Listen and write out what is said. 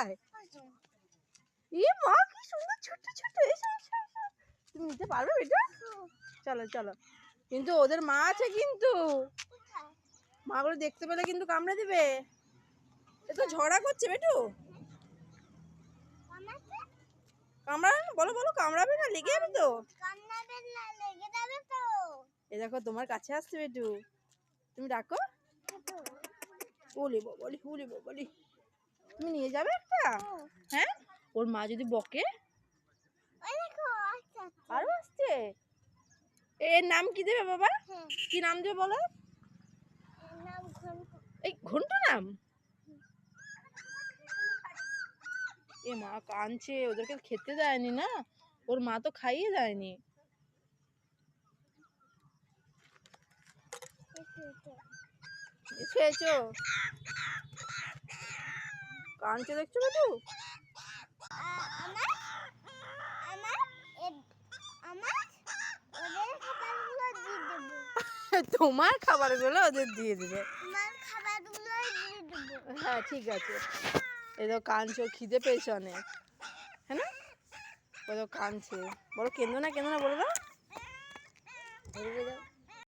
কোথায়? ই মা কি সুন্দর ছোট ছোট এসো এসো এসো তুমি নিতে পারবে চলো চলো। কিন্তু ওদের মা আছে কিন্তু। মাগুলো দেখতে পেলে কিন্তু কামড়ে দিবে। এ তো ঝগড়া করছে বেটু। কামড়াবে না? বলো বলো কামড়াবে না? লেগে যাবে তো। এ দেখো তোমার কাছে আসছে বেটু। তুমি ডাকো। বলি বলি বলি বলি। তুমি নিয়ে যাবে একটা? হ্যাঁ? ওর মা যদি বকে? আরও আসছে? এর নাম কি দেবে বাবা? কি নাম দেবে বলো? এই ঘণ্টা নাম? এ মা কাঁদছে ওদেরকে খেতে দেয়নি না? ওর মা তো খাইয়ে দেয়নি। এসো। কাঁদছে দেখছ বেটু তোমার খাবারগুলো ওদের দিয়ে দিবে। হ্যাঁ ঠিক আছে। এই তো খিদে পেয়েছে অনেক। হ্যাঁ না? ও তো কাঁদছে বলো কেঁদো না কেঁদো না বলো